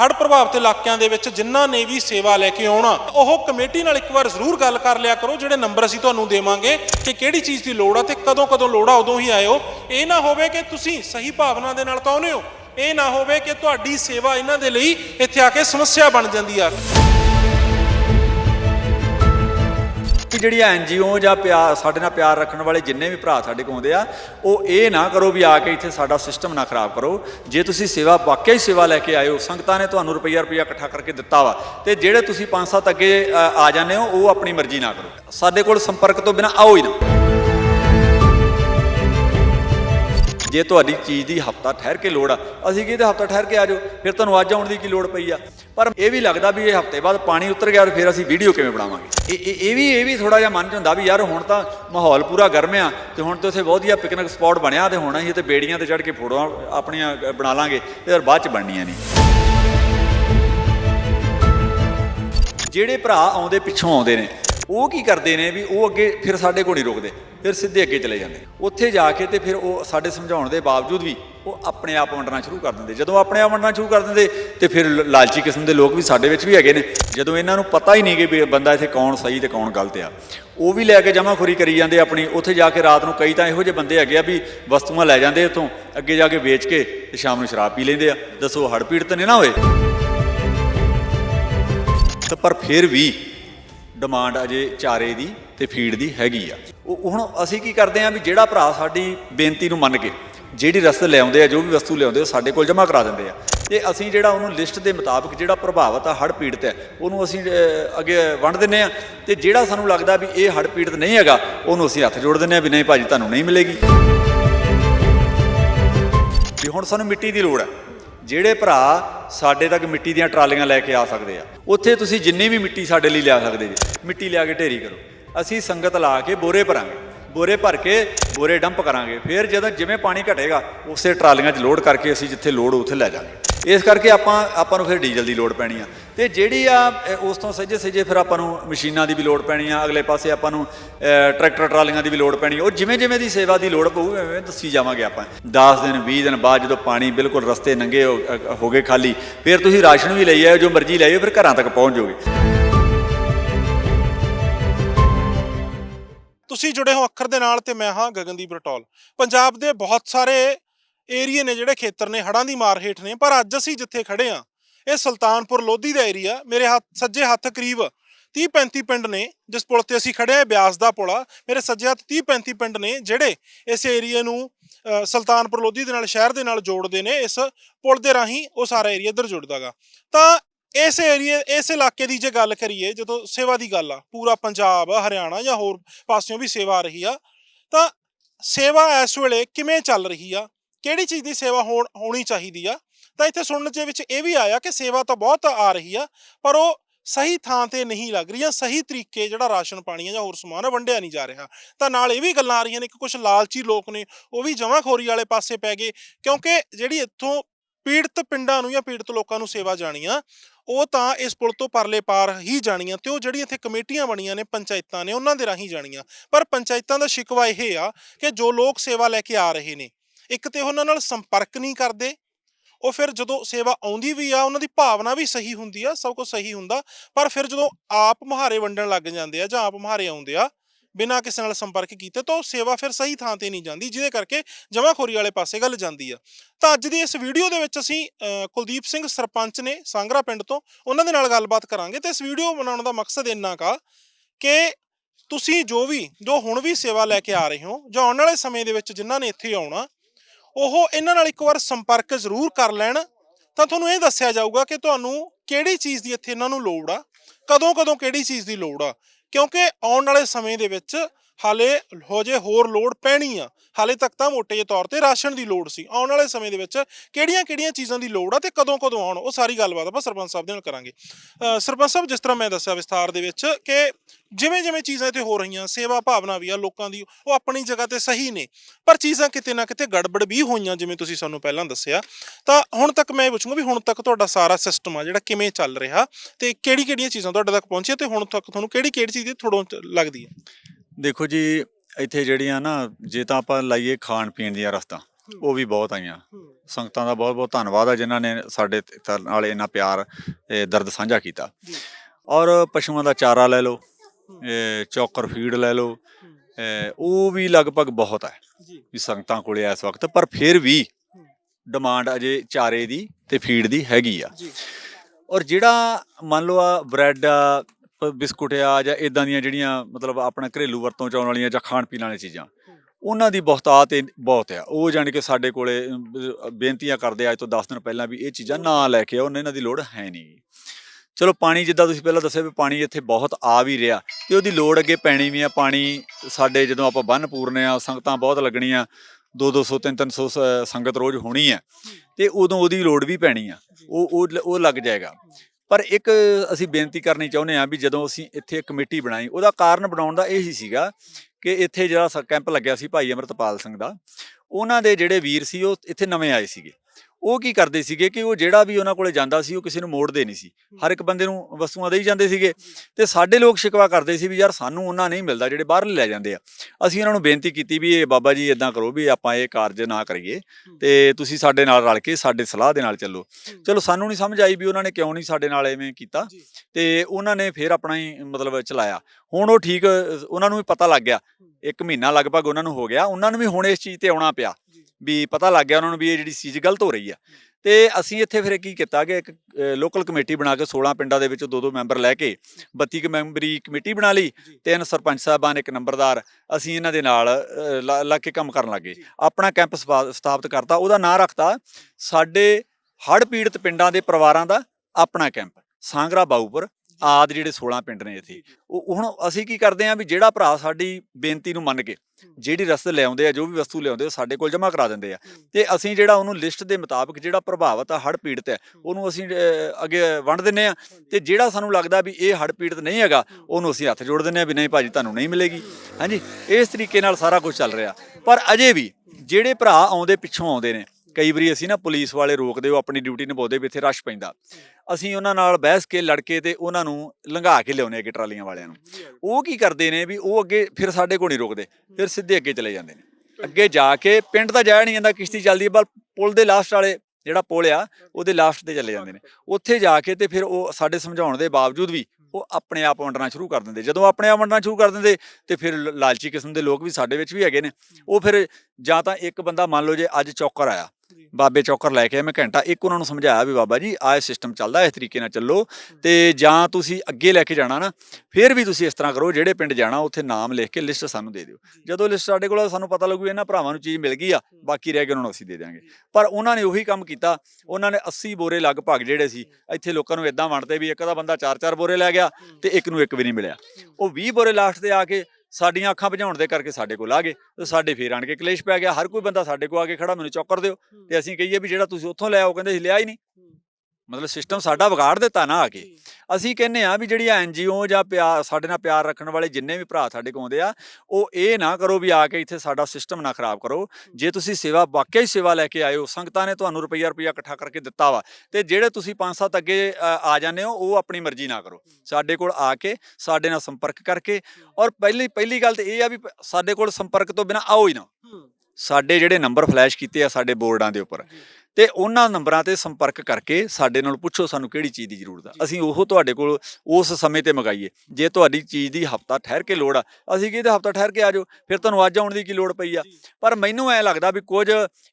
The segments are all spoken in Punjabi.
ਹੜ੍ਹ ਪ੍ਰਭਾਵਿਤ ਇਲਾਕਿਆਂ ਦੇ ਵਿੱਚ ਜਿਨ੍ਹਾਂ ਨੇ ਵੀ ਸੇਵਾ ਲੈ ਕੇ ਆਉਣਾ, ਉਹ ਕਮੇਟੀ ਨਾਲ ਇੱਕ ਵਾਰ ਜ਼ਰੂਰ ਗੱਲ ਕਰ ਲਿਆ ਕਰੋ, ਜਿਹੜੇ ਨੰਬਰ ਅਸੀਂ ਤੁਹਾਨੂੰ ਦੇਵਾਂਗੇ ਕਿ ਕਿਹੜੀ ਚੀਜ਼ ਦੀ ਲੋੜ ਆ ਤੇ ਕਦੋਂ ਕਦੋਂ ਲੋੜ ਆ, ਉਦੋਂ ਹੀ ਆਇਓ। ਇਹ ਨਾ ਹੋਵੇ ਕਿ ਤੁਸੀਂ ਸਹੀ ਭਾਵਨਾ ਦੇ ਨਾਲ ਤਾਂ ਹੋ। ਇਹ ਨਾ ਹੋਵੇ ਕਿ ਤੁਹਾਡੀ ਸੇਵਾ ਇਹਨਾਂ ਦੇ ਲਈ ਇੱਥੇ ਆ ਕੇ ਸਮੱਸਿਆ ਬਣ ਜਾਂਦੀ ਆ। ਕਿ ਜਿਹੜੀ ਐਨਜੀਓ ਜਾਂ ਪਿਆਰ ਸਾਡੇ ਨਾਲ ਪਿਆਰ ਰੱਖਣ ਵਾਲੇ ਜਿੰਨੇ ਵੀ ਭਰਾ ਸਾਡੇ ਕੋਲ ਆਉਂਦੇ ਆ, ਉਹ ਇਹ ਨਾ ਕਰੋ ਵੀ ਆ ਕੇ ਇੱਥੇ ਸਾਡਾ ਸਿਸਟਮ ਨਾ ਖਰਾਬ ਕਰੋ। ਜੇ ਤੁਸੀਂ ਸੇਵਾ, ਵਾਕਿਆ ਹੀ ਸੇਵਾ ਲੈ ਕੇ ਆਇਓ ਸੰਗਤਾਂ ਨੇ ਤੁਹਾਨੂੰ ਰੁਪਈਆ ਰੁਪਈਆ ਇਕੱਠਾ ਕਰਕੇ ਦਿੱਤਾ ਵਾ, ਤੇ ਜਿਹੜੇ ਤੁਸੀਂ ਪੰਜ ਸੱਤ ਅੱਗੇ ਆ ਜਾਂਦੇ ਹੋ, ਉਹ ਆਪਣੀ ਮਰਜ਼ੀ ਨਾ ਕਰੋ। ਸਾਡੇ ਕੋਲ ਸੰਪਰਕ ਤੋਂ ਬਿਨਾ ਆਓ ਹੀ ਨਾ। ਜੇ ਤੁਹਾਡੀ ਚੀਜ਼ ਦੀ ਹਫਤਾ ਠਹਿਰ ਕੇ ਲੋੜ ਆ, ਅਸੀਂ ਕਹਿੰਦੇ ਹਫਤਾ ਠਹਿਰ ਕੇ ਆ ਜਾਓ? ਫਿਰ ਤੁਹਾਨੂੰ ਅੱਜ ਆਉਣ ਦੀ ਕੀ ਲੋੜ ਪਈ ਆ? ਪਰ ਇਹ ਵੀ ਲੱਗਦਾ ਵੀ ਇਹ ਹਫ਼ਤੇ ਬਾਅਦ ਪਾਣੀ ਉਤਰ ਗਿਆ ਤੇ ਫਿਰ ਅਸੀਂ ਵੀਡੀਓ ਕਿਵੇਂ ਬਣਾਵਾਂਗੇ? ਇਹ ਇਹ ਵੀ ਇਹ ਵੀ ਥੋੜਾ ਜਿਹਾ ਮਨ ਚ ਹੁੰਦਾ ਵੀ ਯਾਰ ਹੁਣ ਤਾਂ ਮਾਹੌਲ ਪੂਰਾ ਗਰਮ ਆ ਤੇ ਹੁਣ ਤੇ ਉੱਥੇ ਵਧੀਆ ਪਿਕਨਿਕ ਸਪੌਟ ਬਣਿਆ ਤੇ ਹੁਣ ਅਸੀਂ ਤੇ ਬੇੜੀਆਂ ਤੇ ਚੜ੍ਹ ਕੇ ਫੋਟੋਆਂ ਆਪਣੀਆਂ ਬਣਾ ਲਾਂਗੇ ਤੇ ਫਿਰ ਬਾਅਦ ਚ ਬਣਨੀਆਂ ਨਹੀਂ ਜਿਹੜੇ ਭਰਾ ਆਉਂਦੇ ਪਿੱਛੋਂ ਆਉਂਦੇ ਨੇ। ਉਹ ਕੀ ਕਰਦੇ ਨੇ ਵੀ ਉਹ ਅੱਗੇ ਫਿਰ ਸਾਡੇ ਕੋਲ ਨਹੀਂ ਰੁਕਦੇ, ਫਿਰ ਸਿੱਧੇ ਅੱਗੇ ਚਲੇ ਜਾਂਦੇ ਉੱਥੇ ਜਾ ਕੇ ਤੇ ਫਿਰ ਉਹ ਸਾਡੇ ਸਮਝਾਉਣ ਦੇ ਬਾਵਜੂਦ ਵੀ ਉਹ ਆਪਣੇ ਆਪ ਵੰਡਣਾ ਸ਼ੁਰੂ ਕਰ ਦਿੰਦੇ। ਜਦੋਂ ਆਪਣੇ ਆਪ ਵੰਡਣਾ ਸ਼ੁਰੂ ਕਰ ਦਿੰਦੇ, ਤੇ ਫਿਰ ਲਾਲਚੀ ਕਿਸਮ ਦੇ ਲੋਕ ਵੀ ਸਾਡੇ ਵਿੱਚ ਵੀ ਹੈਗੇ ਨੇ। ਜਦੋਂ ਇਹਨਾਂ ਨੂੰ ਪਤਾ ਹੀ ਨਹੀਂ ਕਿ ਵੀ ਬੰਦਾ ਇੱਥੇ ਕੌਣ ਸਹੀ ਤੇ ਕੌਣ ਗਲਤ ਆ। ਉਹ ਵੀ ਲੈ ਕੇ ਜਮਾਖੋਰੀ ਕਰੀ ਜਾਂਦੇ ਆਪਣੀ। ਉੱਥੇ ਜਾ ਕੇ ਰਾਤ ਨੂੰ ਕਈ ਤਾਂ ਇਹੋ ਜਿਹੇ ਬੰਦੇ ਹੈਗੇ ਆ ਵੀ ਵਸਤੂਆਂ ਲੈ ਜਾਂਦੇ ਉੱਥੋਂ, ਅੱਗੇ ਜਾ ਕੇ ਵੇਚ ਕੇ ਤੇ ਸ਼ਾਮ ਨੂੰ ਸ਼ਰਾਬ ਪੀ ਲੈਂਦੇ ਆ। ਦੱਸੋ ਹੜ ਪੀੜਤ ਨਹੀਂ ਨਾ ਹੋਏ? ਤੇ ਪਰ ਫਿਰ ਵੀ ਡਿਮਾਂਡ ਅਜੇ ਚਾਰੇ ਦੀ ਤੇ ਫੀਡ ਦੀ ਹੈਗੀ ਆ। ਉਹ ਹੁਣ ਅਸੀਂ ਕੀ ਕਰਦੇ ਆ ਵੀ ਜਿਹੜਾ ਭਰਾ ਸਾਡੀ ਬੇਨਤੀ ਨੂੰ ਮੰਨ ਕੇ ਜਿਹੜੀ ਰਸਤ ਲਿਆਉਂਦੇ ਆ, ਜੋ ਵੀ ਵਸਤੂ ਲਿਆਉਂਦੇ ਉਹ ਸਾਡੇ ਕੋਲ ਜਮ੍ਹਾਂ ਕਰਾ ਦਿੰਦੇ ਆ। ਤੇ ਅਸੀਂ ਜਿਹੜਾ ਉਹਨੂੰ ਲਿਸਟ ਦੇ ਮੁਤਾਬਕ ਜਿਹੜਾ ਪ੍ਰਭਾਵਿਤ ਆ ਹੜ੍ਹ ਪੀੜਤ ਹੈ ਉਹਨੂੰ ਅਸੀਂ ਅੱਗੇ ਵੰਡ ਦਿੰਨੇ ਆ ਤੇ ਜਿਹੜਾ ਸਾਨੂੰ ਲੱਗਦਾ ਵੀ ਇਹ ਹੜ੍ਹ ਪੀੜਤ ਨਹੀਂ ਹੈਗਾ, ਉਹਨੂੰ ਅਸੀਂ ਹੱਥ ਜੋੜ ਦਿੰਨੇ ਆ ਵੀ ਨਹੀਂ ਭਾਜੀ ਤੁਹਾਨੂੰ ਨਹੀਂ ਮਿਲੇਗੀ। ਵੀ ਹੁਣ ਸਾਨੂੰ ਮਿੱਟੀ ਦੀ ਲੋੜ ਹੈ ਜਿਹੜੇ ਭਰਾ ਸਾਡੇ ਤੱਕ ਮਿੱਟੀ ਦੀਆਂ ਟਰਾਲੀਆਂ ਲੈ ਕੇ ਆ ਸਕਦੇ ਆ। ਉੱਥੇ ਤੁਸੀਂ ਜਿੰਨੀ ਵੀ ਮਿੱਟੀ ਸਾਡੇ ਲਈ ਲਿਆ ਸਕਦੇ ਜੀ, ਮਿੱਟੀ ਲਿਆ ਕੇ ਢੇਰੀ ਕਰੋ। ਅਸੀਂ ਸੰਗਤ ਲਾ ਕੇ ਬੋਰੇ ਭਰਾਂਗੇ, ਬੋਰੇ ਭਰ ਕੇ ਬੋਰੇ ਡੰਪ ਕਰਾਂਗੇ। ਫਿਰ ਜਦੋਂ ਜਿਵੇਂ ਪਾਣੀ ਘਟੇਗਾ, ਉਸੇ ਟਰਾਲੀਆਂ 'ਚ ਲੋਡ ਕਰਕੇ ਅਸੀਂ ਜਿੱਥੇ ਲੋਡ ਉੱਥੇ ਲੈ ਜਾਵਾਂਗੇ। ਇਸ ਕਰਕੇ ਆਪਾਂ ਆਪਾਂ ਨੂੰ ਫਿਰ ਡੀਜ਼ਲ ਦੀ ਲੋੜ ਪੈਣੀ ਆ। ਤੇ ਜਿਹੜੀ ਆ ਉਸ ਤੋਂ ਸੱਜੇ ਸੱਜੇ ਫਿਰ ਆਪਾਂ ਨੂੰ ਮਸ਼ੀਨਾਂ ਦੀ ਵੀ ਲੋੜ ਪੈਣੀ ਆ, ਅਗਲੇ ਪਾਸੇ ਆਪਾਂ ਨੂੰ ਟਰੈਕਟਰ ਟਰਾਲੀਆਂ ਦੀ ਵੀ ਲੋੜ ਪੈਣੀ ਉਹ ਜਿਵੇਂ ਜਿਵੇਂ ਦੀ ਸੇਵਾ ਦੀ ਲੋੜ ਪਊ, ਐਵੇਂ ਦੱਸੀ ਜਾਵਾਂਗੇ ਆਪਾਂ। 10 ਦਿਨ 20 ਦਿਨ ਬਾਅਦ ਜਦੋਂ ਪਾਣੀ ਬਿਲਕੁਲ ਰਸਤੇ ਨੰਗੇ ਹੋ ਹੋ ਗਏ ਖਾਲੀ, ਫਿਰ ਤੁਸੀਂ ਰਾਸ਼ਨ ਵੀ ਲਈ ਆਇਓ, ਜੋ ਮਰਜ਼ੀ ਲੈ ਆਇਓ, ਫਿਰ ਘਰਾਂ ਤੱਕ ਪਹੁੰਚ ਜਾਓਗੇ। ਤੁਸੀਂ ਜੁੜੇ ਹੋ ਅੱਖਰ ਦੇ ਨਾਲ ਤੇ ਮੈਂ ਹਾਂ ਗਗਨਦੀਪ ਰਟੌਲ। ਪੰਜਾਬ ਦੇ ਬਹੁਤ ਸਾਰੇ ਏਰੀਏ ਨੇ ਜਿਹੜੇ ਖੇਤਰ ਨੇ ਹੜਾਂ ਦੀ ਮਾਰ ਹੇਠ ਨੇ, ਪਰ ਅੱਜ ਅਸੀਂ ਜਿੱਥੇ ਖੜੇ ਆ ਇਹ ਸੁਲਤਾਨਪੁਰ ਲੋਧੀ ਦਾ ਏਰੀਆ ਮੇਰੇ ਹੱਥ, ਸੱਜੇ ਹੱਥ ਕਰੀਬ 30 35 ਪਿੰਡ ਨੇ, ਜਿਸ ਪੁਲ ਤੇ ਅਸੀਂ ਖੜੇ ਆ ਬਿਆਸ ਦਾ ਪੁਲ ਆ, ਮੇਰੇ ਸੱਜੇ ਹੱਥ 30 35 ਪਿੰਡ ਨੇ, ਜਿਹੜੇ ਇਸ ਏਰੀਏ ਨੂੰ ਸੁਲਤਾਨਪੁਰ ਲੋਧੀ ਦੇ ਨਾਲ, ਸ਼ਹਿਰ ਦੇ ਨਾਲ ਜੋੜਦੇ ਨੇ, ਇਸ ਪੁਲ ਦੇ ਰਾਹੀਂ ਉਹ ਸਾਰਾ ਏਰੀਆ ਇੱਧਰ ਜੁੜਦਾਗਾ ਤਾਂ ਇਸ ਏਰੀਏ ਇਸ ਇਲਾਕੇ ਦੀ ਜੇ ਗੱਲ ਕਰੀਏ, ਜਦੋਂ ਸੇਵਾ ਦੀ ਗੱਲ ਆ, ਪੂਰਾ ਪੰਜਾਬ, ਹਰਿਆਣਾ ਜਾਂ ਹੋਰ ਪਾਸਿਓਂ ਵੀ ਸੇਵਾ ਆ ਰਹੀ ਆ, ਤਾਂ ਸੇਵਾ ਇਸ ਵੇਲੇ ਕਿਵੇਂ ਚੱਲ ਰਹੀ ਆ, ਕਿਹੜੀ ਚੀਜ਼ ਦੀ ਸੇਵਾ ਹੋਣ, ਹੋਣੀ ਚਾਹੀਦੀ ਆ ਤਾਂ ਇੱਥੇ ਸੁਣਨ ਦੇ ਵਿੱਚ ਇਹ ਵੀ ਆਇਆ ਕਿ ਸੇਵਾ ਤਾਂ ਬਹੁਤ ਆ ਰਹੀ ਆ, ਪਰ ਉਹ ਸਹੀ ਥਾਂ ਤੇ ਨਹੀਂ ਲੱਗ ਰਹੀਆਂ, ਸਹੀ ਤਰੀਕੇ ਜਿਹੜਾ ਰਾਸ਼ਨ ਪਾਣੀ ਆ ਜਾਂ ਹੋਰ ਸਮਾਨ ਆ, ਵੰਡਿਆ ਨਹੀਂ ਜਾ ਰਿਹਾ। ਤਾਂ ਨਾਲ ਇਹ ਵੀ ਗੱਲਾਂ ਆ ਰਹੀਆਂ ਨੇ ਕਿ ਕੁਝ ਲਾਲਚੀ ਲੋਕ ਨੇ, ਉਹ ਵੀ ਜਮਾਖੋਰੀ ਵਾਲੇ ਪਾਸੇ ਪੈ ਗਏ, ਕਿਉਂਕਿ ਜਿਹੜੀ ਇੱਥੋਂ ਪੀੜਤ ਪਿੰਡਾਂ ਨੂੰ ਜਾਂ ਪੀੜਤ ਲੋਕਾਂ ਨੂੰ ਸੇਵਾ ਜਾਣੀ ਆ, ਉਹ ਤਾਂ ਇਸ ਪੁਲ ਤੋਂ ਪਰਲੇ ਪਾਰ ਹੀ ਜਾਣੀਆਂ ਤੇ ਉਹ ਜਿਹੜੀ ਇੱਥੇ ਕਮੇਟੀਆਂ ਬਣੀਆਂ ਨੇ, ਪੰਚਾਇਤਾਂ ਨੇ, ਉਹਨਾਂ ਦੇ ਰਾਹੀਂ ਜਾਣੀਆਂ। ਪਰ ਪੰਚਾਇਤਾਂ ਦਾ ਸ਼ਿਕਵਾ ਇਹ ਆ ਕਿ ਜੋ ਲੋਕ ਸੇਵਾ ਲੈ ਕੇ ਆ ਰਹੇ ਨੇ, ਇੱਕ ਤੇ ਉਹਨਾਂ ਨਾਲ ਸੰਪਰਕ ਨਹੀਂ ਕਰਦੇ ਉਹ ਫਿਰ ਜਦੋਂ ਸੇਵਾ ਆਉਂਦੀ ਵੀ ਆ, ਉਹਨਾਂ ਦੀ ਭਾਵਨਾ ਵੀ ਸਹੀ ਹੁੰਦੀ ਆ, ਸਭ ਕੁਝ ਸਹੀ ਹੁੰਦਾ, ਪਰ ਫਿਰ ਜਦੋਂ ਆਪ ਮੁਹਾਰੇ ਵੰਡਣ ਲੱਗ ਜਾਂਦੇ ਆ ਜਾਂ ਆਪ ਮੁਹਾਰੇ ਆਉਂਦੇ ਆ, ਬਿਨਾਂ ਕਿਸੇ ਨਾਲ ਸੰਪਰਕ ਕੀਤੇ, ਤਾਂ ਉਹ ਸੇਵਾ ਫਿਰ ਸਹੀ ਥਾਂ ਤੇ ਨਹੀਂ ਜਾਂਦੀ, ਜਿਹਦੇ ਕਰਕੇ ਜਮਾਖੋਰੀ ਵਾਲੇ ਪਾਸੇ ਗੱਲ ਜਾਂਦੀ ਆ। ਤਾਂ ਅੱਜ ਦੀ ਇਸ ਵੀਡੀਓ ਦੇ ਵਿੱਚ ਅਸੀਂ ਕੁਲਦੀਪ ਸਿੰਘ ਸਰਪੰਚ ਨੇ ਸਾਂਗਰਾ ਪਿੰਡ ਤੋਂ ਉਹਨਾਂ ਦੇ ਨਾਲ ਗੱਲਬਾਤ ਕਰਾਂਗੇ, ਤੇ ਇਸ ਵੀਡੀਓ ਬਣਾਉਣ ਦਾ ਮਕਸਦ ਇੰਨਾ ਕਾ ਕਿ ਤੁਸੀਂ ਜੋ ਵੀ, ਜੋ ਹੁਣ ਵੀ ਸੇਵਾ ਲੈ ਕੇ ਆ ਰਹੇ ਹੋ, ਜਾਂ ਆਉਣ ਵਾਲੇ ਸਮੇਂ ਦੇ ਵਿੱਚ ਜਿਨ੍ਹਾਂ ਨੇ ਇੱਥੇ ਆਉਣਾ ਉਹ ਇਹਨਾਂ ਨਾਲ ਇੱਕ ਵਾਰ ਸੰਪਰਕ ਜ਼ਰੂਰ ਕਰ ਲੈਣ, ਤਾਂ ਤੁਹਾਨੂੰ ਇਹ ਦੱਸਿਆ ਜਾਊਗਾ ਕਿ ਤੁਹਾਨੂੰ ਕਿਹੜੀ ਚੀਜ਼ ਦੀ ਇੱਥੇ ਇਹਨਾਂ ਨੂੰ ਲੋੜ ਆ ਕਦੋਂ ਕਦੋਂ ਕਿਹੜੀ ਚੀਜ਼ ਦੀ ਲੋੜ ਆ, ਕਿਉਂਕਿ ਆਉਣ ਵਾਲੇ ਸਮੇਂ ਦੇ ਵਿੱਚ ਹਾਲੇ ਹੋ ਹੋਰ ਲੋੜ ਪੈਣੀ ਆ। ਹਾਲੇ ਤੱਕ ਤਾਂ ਮੋਟੇ ਜਿਹੇ ਤੌਰ ਤੇ ਰਾਸ਼ਨ ਦੀ ਲੋੜ ਸੀ। ਆਉਣ ਵਾਲੇ ਸਮੇਂ ਦੇ ਵਿੱਚ ਕਿਹੜੀਆਂ-ਕਿਹੜੀਆਂ ਚੀਜ਼ਾਂ ਦੀ ਲੋੜ ਆ ਤੇ ਕਦੋਂ-ਕਦੋਂ ਆਉਣ? ਉਹ ਸਾਰੀ ਗੱਲਬਾਤ ਆਪਾਂ ਸਰਪੰਚ ਸਾਹਿਬ ਦੇ ਨਾਲ ਕਰਾਂਗੇ। ਸਰਪੰਚ ਸਾਹਿਬ, ਜਿਸ ਤਰ੍ਹਾਂ ਮੈਂ ਦੱਸਿਆ ਵਿਸਥਾਰ ਦੇ ਵਿੱਚ ਕਿ ਜਿਵੇਂ-ਜਿਵੇਂ ਚੀਜ਼ਾਂ ਇੱਥੇ ਹੋ ਰਹੀਆਂ, ਸੇਵਾ ਭਾਵਨਾ ਵੀ ਆ ਲੋਕਾਂ ਦੀ, ਉਹ ਆਪਣੀ ਜਗ੍ਹਾ ਤੇ ਸਹੀ ਨੇ। ਪਰ ਚੀਜ਼ਾਂ ਕਿਤੇ ਨਾ ਕਿਤੇ ਗੜਬੜ ਵੀ ਹੋਈਆਂ, ਜਿਵੇਂ ਤੁਸੀਂ ਸਾਨੂੰ ਪਹਿਲਾਂ ਦੱਸਿਆ। ਤਾਂ ਹੁਣ ਤੱਕ ਮੈਂ ਇਹ ਪੁੱਛੂੰਗਾ ਵੀ ਹੁਣ ਤੱਕ ਤੁਹਾਡਾ ਸਾਰਾ ਸਿਸਟਮ ਆ ਜਿਹੜਾ ਕਿਵੇਂ ਚੱਲ ਰਿਹਾ ਤੇ ਕਿਹੜੀ-ਕਿਹੜੀਆਂ ਚੀਜ਼ਾਂ ਤੁਹਾਡੇ ਤੱਕ ਪਹੁੰਚੀਆਂ ਤੇ ਹੁਣ ਤੱਕ ਤੁਹਾਨੂੰ ਕਿਹੜੀ-ਕਿਹੜੀ ਚੀਜ਼ ਦੀ ਥੋੜੋਂ ਲੱਗਦੀ ਹੈ ਦੇਖੋ ਜੀ ਇੱਥੇ ਜਿਹੜੀਆਂ ਨਾ ਜੇ ਤਾਂ ਆਪਾਂ ਲਾਈਏ ਖਾਣ ਪੀਣ ਦੀਆਂ ਰਸਤਾਂ ਉਹ ਵੀ ਬਹੁਤ ਆਈਆਂ। ਸੰਗਤਾਂ ਦਾ ਬਹੁਤ ਬਹੁਤ ਧੰਨਵਾਦ ਹੈ ਜਿਨ੍ਹਾਂ ਨੇ ਸਾਡੇ ਨਾਲ ਇੰਨਾ ਪਿਆਰ ਤੇ ਦਰਦ ਸਾਂਝਾ ਕੀਤਾ। ਔਰ ਪਸ਼ੂਆਂ ਦਾ ਚਾਰਾ ਲੈ ਲਓ ਚੌਕਰ ਫੀਡ ਲੈ ਲਓ ਉਹ ਵੀ ਲਗਭਗ ਬਹੁਤ ਹੈ ਜੀ। ਵੀ ਸੰਗਤਾਂ ਕੋਲੇ ਇਸ ਵਕਤ ਪਰ ਫਿਰ ਵੀ। ਡਿਮਾਂਡ ਅਜੇ ਚਾਰੇ ਦੀ ਤੇ ਫੀਡ ਦੀ ਹੈਗੀ ਆ। ਔਰ ਜਿਹੜਾ ਮੰਨ ਲਓ ਆ ਬ੍ਰੈਡ ਆ ਬਿਸਕੁਟ ਆ ਜਾਂ ਇਦਾਂ ਦੀਆਂ ਜਿਹੜੀਆਂ ਮਤਲਬ ਆਪਣਾ ਘਰੇਲੂ ਵਰਤੋਂ ਚ ਆਉਣ ਵਾਲੀਆਂ ਜਾਂ ਖਾਣ ਪੀਣ ਵਾਲੀਆਂ ਚੀਜ਼ਾਂ। ਉਹਨਾਂ ਦੀ ਬਹੁਤਾਤ ਬਹੁਤ ਆ। ਉਹ ਜਾਣੀ ਕਿ ਸਾਡੇ ਕੋਲੇ ਬੇਨਤੀਆਂ ਕਰਦੇ ਅੱਜ ਤੋਂ 10 ਦਿਨ ਪਹਿਲਾਂ ਵੀ ਇਹ ਚੀਜ਼ਾਂ ਨਾ ਲੈ ਕੇ ਆਓ ਇਹਨਾਂ ਦੀ ਲੋੜ ਹੈ ਨਹੀਂ। ਚਲੋ ਪਾਣੀ ਜਿੱਦਾਂ ਤੁਸੀਂ ਪਹਿਲਾਂ ਦੱਸਿਆ ਵੀ ਪਾਣੀ ਇੱਥੇ ਬਹੁਤ ਆ ਵੀ ਰਿਹਾ ਤੇ ਉਹਦੀ ਲੋੜ ਅੱਗੇ ਪੈਣੀ ਵੀ ਆ। ਪਾਣੀ ਸਾਡੇ ਜਦੋਂ ਆਪਾਂ ਬੰਨ ਪੂਰਨੇ ਆ ਸੰਗਤਾਂ ਬਹੁਤ ਲੱਗਣੀਆਂ 2-200 3-300 ਸੰਗਤ ਰੋਜ਼ ਹੋਣੀ ਆ। ਤੇ ਉਦੋਂ ਉਹਦੀ ਲੋੜ ਵੀ ਪੈਣੀ ਆ। ਉਹ ਉਹ ਲੱਗ ਜਾਏਗਾ। ਪਰ ਇੱਕ ਅਸੀਂ ਬੇਨਤੀ ਕਰਨੀ ਚਾਹੁੰਦੇ ਆ ਵੀ ਜਦੋਂ ਅਸੀਂ ਇੱਥੇ ਕਮੇਟੀ ਬਣਾਈ, ਉਹਦਾ ਕਾਰਨ ਬਣਾਉਣ ਦਾ ਇਹ ਹੀ ਸੀਗਾ ਕਿ ਇੱਥੇ ਜਿਹੜਾ ਸ- ਕੈਂਪ ਲੱਗਿਆ ਸੀ ਭਾਈ ਅਮਰਤਪਾਲ ਸਿੰਘ ਦਾ, ਉਹਨਾਂ ਦੇ ਜਿਹੜੇ ਵੀਰ ਸੀ ਉਹ ਇੱਥੇ ਨਵੇਂ ਆਏ ਸੀਗੇ। ਉਹ ਕੀ ਕਰਦੇ ਸੀਗੇ ਕਿ ਉਹ ਜਿਹੜਾ ਵੀ ਉਹਨਾਂ ਕੋਲੇ ਜਾਂਦਾ ਸੀ ਉਹ ਕਿਸੇ ਨੂੰ ਮੋੜਦੇ ਨਹੀਂ ਸੀ। ਹਰ ਇੱਕ ਬੰਦੇ ਨੂੰ ਵਸਤੂਆਂ ਦੇ ਹੀ ਜਾਂਦੇ ਸੀਗੇ। ਤੇ ਸਾਡੇ ਲੋਕ ਸ਼ਿਕਵਾ ਕਰਦੇ ਸੀ ਵੀ ਯਾਰ ਸਾਨੂੰ ਉਹਨਾਂ ਨਹੀਂ ਮਿਲਦਾ ਜਿਹੜੇ ਬਾਹਰ ਲੈ ਜਾਂਦੇ ਆ। ਅਸੀਂ ਇਹਨਾਂ ਨੂੰ ਬੇਨਤੀ ਕੀਤੀ ਵੀ ਇਹ ਬਾਬਾ ਜੀ ਇਦਾਂ ਕਰੋ ਵੀ ਆਪਾਂ ਇਹ ਕਾਰਜ ਨਾ ਕਰੀਏ। ਤੇ ਤੁਸੀਂ ਸਾਡੇ ਨਾਲ ਰਲ ਕੇ ਸਾਡੇ ਸਲਾਹ ਦੇ ਨਾਲ ਚੱਲੋ। ਚਲੋ ਸਾਨੂੰ ਨਹੀਂ ਸਮਝ ਆਈ ਵੀ ਉਹਨਾਂ ਨੇ ਕਿਉਂ ਨਹੀਂ ਸਾਡੇ ਨਾਲ ਐਵੇਂ ਕੀਤਾ। ਤੇ ਉਹਨਾਂ ਨੇ ਫਿਰ ਆਪਣਾ ਹੀ ਮਤਲਬ ਚਲਾਇਆ। ਹੁਣ ਉਹ ਠੀਕ ਉਹਨਾਂ ਨੂੰ ਵੀ ਪਤਾ ਲੱਗ ਗਿਆ। ਇੱਕ ਮਹੀਨਾ ਲਗਭਗ ਉਹਨਾਂ ਨੂੰ ਹੋ ਗਿਆ। ਉਹਨਾਂ ਨੂੰ ਵੀ ਹੁਣ ਇਸ ਚੀਜ਼ ਤੇ ਆਉਣਾ ਪਿਆ। ਵੀ ਪਤਾ ਲੱਗ ਗਿਆ ਉਹਨਾਂ ਨੂੰ ਵੀ ਇਹ ਜਿਹੜੀ ਚੀਜ਼ ਗਲਤ ਹੋ ਰਹੀ ਆ ਤੇ ਅਸੀਂ ਇੱਥੇ ਫਿਰ ਕੀ ਕੀਤਾ ਕਿ ਇੱਕ ਲੋਕਲ ਕਮੇਟੀ ਬਣਾ ਕੇ 16 ਪਿੰਡਾਂ ਦੇ ਵਿੱਚੋਂ ਦੋ ਦੋ ਮੈਂਬਰ ਲੈ ਕੇ 32 ਕੁ ਮੈਂਬਰੀ ਕਮੇਟੀ ਬਣਾ ਲਈ। ਤਿੰਨ ਸਰਪੰਚ ਸਾਹਿਬਾਨ ਇੱਕ ਨੰਬਰਦਾਰ ਅਸੀਂ ਇਹਨਾਂ ਦੇ ਨਾਲ ਲਾ- ਲੱਗ ਕੇ ਕੰਮ ਕਰਨ ਲੱਗੇ। ਆਪਣਾ ਕੈਂਪ ਸਥਾਪਿਤ ਕਰਤਾ ਉਹਦਾ ਨਾਂ ਰੱਖਤਾ ਸਾਡੇ ਹੜ੍ਹ ਪੀੜਤ ਪਿੰਡਾਂ ਦੇ ਪਰਿਵਾਰਾਂ ਦਾ ਆਪਣਾ ਕੈਂਪ ਸਾਂਗਰਾ ਬਾਊਪੁਰ ਆਦ ਜਿਹੜੇ 16 ਪਿੰਡ ਨੇ ਇੱਥੇ। ਉਹ ਉਹ ਹੁਣ ਅਸੀਂ ਕੀ ਕਰਦੇ ਆਂ ਵੀ ਜਿਹੜਾ ਭਰਾ ਸਾਡੀ ਬੇਨਤੀ ਨੂੰ ਮੰਨ ਕੇ ਜਿਹੜੀ ਰਸਦ ਲਿਆਉਂਦੇ ਆ ਜੋ ਵੀ ਵਸਤੂ ਲਿਆਉਂਦੇ ਆ ਸਾਡੇ ਕੋਲ ਜਮ੍ਹਾਂ ਕਰਾ ਦਿੰਦੇ ਆ। ਤੇ ਅਸੀਂ ਜਿਹੜਾ ਉਹਨੂੰ ਲਿਸਟ ਦੇ ਮੁਤਾਬਕ ਜਿਹੜਾ ਪ੍ਰਭਾਵਿਤ ਆ ਹੜ੍ਹ ਪੀੜਤ ਹੈ ਉਹਨੂੰ ਅਸੀਂ ਅੱਗੇ ਵੰਡ ਦਿੰਨੇ ਆ ਤੇ ਜਿਹੜਾ ਸਾਨੂੰ ਲੱਗਦਾ ਵੀ ਇਹ ਹੜ੍ਹ ਪੀੜਤ ਨਹੀਂ ਹੈਗਾ ਉਹਨੂੰ ਅਸੀਂ ਹੱਥ ਜੋੜ ਦਿੰਨੇ ਆ ਵੀ ਨਹੀਂ ਭਾਜੀ ਤੁਹਾਨੂੰ ਨਹੀਂ ਮਿਲੇਗੀ। ਹਾਂਜੀ ਇਸ ਤਰੀਕੇ ਨਾਲ ਸਾਰਾ ਕੁਝ ਚੱਲ ਰਿਹਾ। ਪਰ ਅਜੇ ਵੀ ਜਿਹੜੇ ਭਰਾ ਆਉਂਦੇ ਪਿੱਛੋਂ ਆਉਂਦੇ ਨੇ ਕਈ ਵਾਰੀ ਅਸੀਂ ਨਾ ਪੁਲਿਸ ਵਾਲੇ ਰੋਕਦੇ ਉਹ ਆਪਣੀ ਡਿਊਟੀ ਨਿਭਾਉਂਦੇ ਵੀ ਇੱਥੇ ਰਸ਼ ਪੈਂਦਾ। ਅਸੀਂ ਉਹਨਾਂ ਨਾਲ ਬਹਿਸ ਕੇ ਲੜ ਕੇ ਤੇ ਉਹਨਾਂ ਨੂੰ ਲੰਘਾ ਕੇ ਲਿਆਉਨੇ ਅੱਗੇ ਟਰਾਲੀਆਂ ਵਾਲਿਆਂ ਨੂੰ। ਉਹ ਕੀ ਕਰਦੇ ਨੇ ਵੀ ਉਹ ਅੱਗੇ ਫਿਰ ਸਾਡੇ ਕੋਲ ਨਹੀਂ ਰੁਕਦੇ ਫਿਰ ਸਿੱਧੇ ਅੱਗੇ ਚਲੇ ਜਾਂਦੇ ਨੇ। ਅੱਗੇ ਜਾ ਕੇ ਪਿੰਡ ਤਾਂ ਜਾਇਆ ਨਹੀਂ ਜਾਂਦਾ ਕਿਸ਼ਤੀ ਚੱਲਦੀ ਹੈ ਪਰ ਪੁਲ ਦੇ ਲਾਸਟ ਵਾਲੇ ਜਿਹੜਾ ਪੁਲ ਆ ਉਹਦੇ ਲਾਸਟ ਤੇ ਚਲੇ ਜਾਂਦੇ ਨੇ। ਉੱਥੇ ਜਾ ਕੇ ਤੇ ਫਿਰ ਉਹ ਸਾਡੇ ਸਮਝਾਉਣ ਦੇ ਬਾਵਜੂਦ ਵੀ ਉਹ ਆਪਣੇ ਆਪ ਵੰਡਣਾ ਸ਼ੁਰੂ ਕਰ ਦਿੰਦੇ। ਜਦੋਂ ਆਪਣੇ ਆਪ ਵੰਡਣਾ ਸ਼ੁਰੂ ਕਰ ਦਿੰਦੇ ਤੇ ਫਿਰ ਲਾਲਚੀ ਕਿਸਮ ਦੇ ਲੋਕ ਵੀ ਸਾਡੇ ਵਿੱਚ ਵੀ ਹੈਗੇ ਨੇ। ਉਹ ਫਿਰ ਜਾਂ ਤਾਂ ਇੱਕ ਬੰਦਾ ਮੰਨ ਲਓ ਜੇ ਅੱਜ ਚੌਕਰ ਆਇਆ। ਬਾਬੇ ਚੌਕਰ ਲੈ ਕੇ ਆਇਆ, ਮੈਂ ਘੰਟਾ ਇੱਕ ਉਹਨਾਂ ਨੂੰ ਸਮਝਾਇਆ ਵੀ ਬਾਬਾ ਜੀ ਆਹ ਸਿਸਟਮ ਚੱਲਦਾ ਇਸ ਤਰੀਕੇ ਨਾਲ ਚੱਲੋ ਤੇ ਜਾਂ ਤੁਸੀਂ ਅੱਗੇ ਲੈ ਕੇ ਜਾਣਾ ਨਾ ਫਿਰ ਵੀ ਤੁਸੀਂ ਇਸ ਤਰ੍ਹਾਂ ਕਰੋ ਜਿਹੜੇ ਪਿੰਡ ਜਾਣਾ ਉੱਥੇ ਨਾਮ ਲਿਖ ਕੇ ਲਿਸਟ ਸਾਨੂੰ ਦੇ ਦਿਓ। ਜਦੋਂ ਲਿਸਟ ਸਾਡੇ ਕੋਲ ਸਾਨੂੰ ਪਤਾ ਲੱਗੂ ਇਹਨਾਂ ਭਰਾਵਾਂ ਨੂੰ ਚੀਜ਼ ਮਿਲ ਗਈ ਆ ਬਾਕੀ ਰਹਿ ਗਏ ਉਹਨਾਂ ਨੂੰ ਅਸੀਂ ਦੇ ਦਿਆਂਗੇ। ਪਰ ਉਹਨਾਂ ਨੇ ਉਹੀ ਕੰਮ ਕੀਤਾ ਉਹਨਾਂ ਨੇ 80 ਬੋਰੇ ਲਗਭਗ ਜਿਹੜੇ ਸੀ ਇੱਥੇ ਲੋਕਾਂ ਨੂੰ ਇਦਾਂ ਵੰਡਦੇ ਵੀ ਇੱਕ ਦਾ ਬੰਦਾ 4-4 ਬੋਰੇ ਲੈ ਗਿਆ ਤੇ ਇੱਕ ਨੂੰ ਇੱਕ ਵੀ ਨਹੀਂ ਮਿਲਿਆ। ਉਹ 20 ਬੋਰੇ ਲਾਸਟ ਤੇ ਆ ਕੇ ਸਾਡੀਆਂ ਅੱਖਾਂ ਭਜਾਉਣ ਦੇ ਕਰਕੇ ਸਾਡੇ ਕੋਲ ਆ ਗਏ ਤੇ ਸਾਡੇ ਫੇਰ ਆਣ ਕੇ ਕਲੇਸ਼ ਪੈ ਗਿਆ। ਹਰ ਕੋਈ ਬੰਦਾ ਸਾਡੇ ਕੋਲ ਆ ਕੇ ਖੜਾ ਮੈਨੂੰ ਚੌਕਰ ਦਿਓ। ਤੇ ਅਸੀਂ ਕਹੀਏ ਵੀ ਜਿਹੜਾ ਤੁਸੀਂ ਉੱਥੋਂ ਲੈ ਆਓ ਕਹਿੰਦੇ ਅਸੀਂ ਲਿਆ ਹੀ ਨਹੀਂ। ਮਤਲਬ ਸਿਸਟਮ ਸਾਡਾ ਵਿਗਾੜ ਦਿੱਤਾ ਨਾ ਆ ਕੇ। ਅਸੀਂ ਕਹਿੰਨੇ ਆ ਵੀ ਜਿਹੜੀ ਐਨਜੀਓ ਜਾਂ ਪਿਆਰ ਸਾਡੇ ਨਾਲ ਪਿਆਰ ਰੱਖਣ ਵਾਲੇ ਜਿੰਨੇ ਵੀ ਭਰਾ ਸਾਡੇ ਕੋਲ ਆਉਂਦੇ ਆ ਉਹ ਇਹ ਨਾ ਕਰੋ ਵੀ ਆ ਕੇ ਇੱਥੇ ਸਾਡਾ ਸਿਸਟਮ ਨਾ ਖਰਾਬ ਕਰੋ। ਜੇ। ਤੁਸੀਂ ਸੇਵਾ ਵਾਕਿਆ ਹੀ ਸੇਵਾ ਲੈ ਕੇ ਆਏ ਹੋ ਸੰਗਤਾਂ ਨੇ ਤੁਹਾਨੂੰ ਰੁਪਈਆ ਰੁਪਈਆ ਇਕੱਠਾ ਕਰਕੇ ਦਿੱਤਾ ਵਾ ਤੇ ਜਿਹੜੇ ਤੁਸੀਂ ਪੰਜ ਸੱਤ ਅੱਗੇ ਅ, ਆ ਜਾਂਦੇ ਹੋ ਉਹ ਆਪਣੀ ਮਰਜ਼ੀ ਨਾ ਕਰੋ। ਸਾਡੇ ਕੋਲ ਆ ਕੇ ਸਾਡੇ ਨਾਲ ਸੰਪਰਕ ਕਰਕੇ ਔਰ ਪਹਿਲੀ ਪਹਿਲੀ ਗੱਲ ਤੇ ਇਹ ਆ ਵੀ ਸਾਡੇ ਕੋਲ ਸੰਪਰਕ ਤੋਂ ਬਿਨਾ ਆਓ ਹੀ ਨਾ। ਸਾਡੇ ਜਿਹੜੇ ਨੰਬਰ ਫਲੈਸ਼ ਕੀਤੇ ਆ ਸਾਡੇ ਬੋਰਡਾਂ ਦੇ ਉੱਪਰ। ਤੇ ਉਹਨਾਂ ਨੰਬਰਾਂ ਤੇ ਸੰਪਰਕ ਕਰਕੇ ਸਾਡੇ ਨਾਲ ਪੁੱਛੋ ਸਾਨੂੰ ਕਿਹੜੀ ਚੀਜ਼ ਦੀ ਜ਼ਰੂਰਤ ਆ। ਅਸੀਂ ਉਹ ਤੁਹਾਡੇ ਕੋਲ ਉਸ ਸਮੇਂ ਤੇ ਮੰਗਾਈਏ। ਜੇ ਤੁਹਾਡੀ ਚੀਜ਼ ਦੀ ਹਫਤਾ ਠਹਿਰ ਕੇ ਲੋੜ ਆ ਅਸੀਂ ਕਹਿੰਦੇ ਹਫਤਾ ਠਹਿਰ ਕੇ ਆ ਜਾਓ? ਫਿਰ ਤੁਹਾਨੂੰ ਅੱਜ ਆਉਣ ਦੀ ਕੀ ਲੋੜ ਪਈ ਆ? ਪਰ ਮੈਨੂੰ ਐ ਲੱਗਦਾ ਵੀ ਕੁਝ